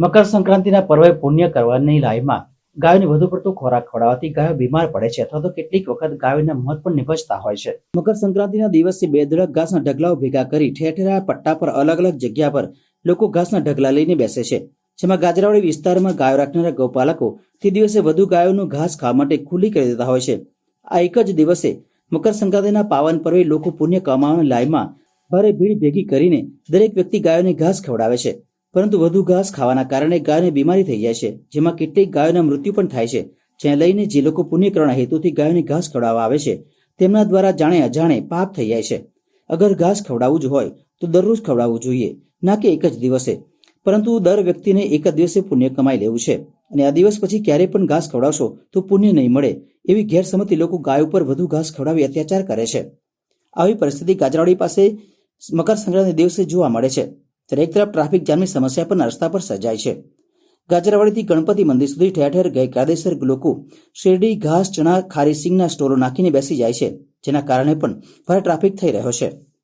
મકર સંક્રાંતિના પર્વે પુણ્ય કરવાની લાઈમાં ગાયોને વધુ પડતો ખોરાક ખવડાવવાથી ગાયો બીમાર પડે છે અથવા તો કેટલીક વખત ગાયોના મોત પણ નિપજતા હોય છે. મકર સંક્રાંતિના દિવસે બે ધડક ઘાસના ઢગલાઓ ભેગા કરી ઠેર ઠેર પટ્ટા પર અલગ અલગ જગ્યા પર લોકો ઘાસના ઢગલા લઈને બેસે છે, જેમાં ગાજરાવાડી વિસ્તારમાં ગાયો રાખનારા ગૌપાલકો તે દિવસે વધુ ગાયોનું ઘાસ ખાવા માટે ખુલ્લી કરી દેતા હોય છે. આ એક જ દિવસે મકર સંક્રાંતિના પાવન પર્વે લોકો પુણ્ય કમાવાની લાઈમાં ભારે ભીડ ભેગી કરીને દરેક વ્યક્તિ ગાયોને ઘાસ ખવડાવે છે. પરંતુ વધુ ઘાસ ખાવાના કારણે ગાયોને બીમારી થઈ જાય છે, જેમાં કેટલીક ગાયોના મૃત્યુ પણ થાય છે જ્યાં લઈને જે લોકો પુણ્ય કરવાના હેતુથી ગાયોને ઘાસ ખવડાવવા આવે છે, તેમના દ્વારા જાણે અજાણે પાપ થઈ જાય છે. અગર ઘાસ ખવડાવવું જ હોય, તો દરરોજ ખવડાવવું જોઈએ, ના કે એક જ દિવસે. પરંતુ દર વ્યક્તિને એક જ દિવસે પુણ્ય કમાઈ લેવું છે, અને આ દિવસ પછી ક્યારે પણ ઘાસ ખવડાવશો, તો પુણ્ય નહીં મળે, એવી ગેરસમતી લોકો ગાયો ઉપર વધુ ઘાસ ખવડાવી અત્યાચાર કરે છે. આવી પરિસ્થિતિ ગાજરાવાડી પાસે મકર સંક્રાંતિ દિવસે જોવા મળે છે. ત્યારે તરફ ટ્રાફિક જામની સમસ્યા પણ રસ્તા પર સર્જાય છે. ગાજરાવાડીથી ગણપતિ મંદિર સુધી ઠેર ઠેર ગેરકાયદેસર લોકો શેરડી, ઘાસ, ચણા, ખારી, સિંગના સ્ટોલો નાખીને બેસી જાય છે, જેના કારણે પણ ભારે ટ્રાફિક થઈ રહ્યો છે.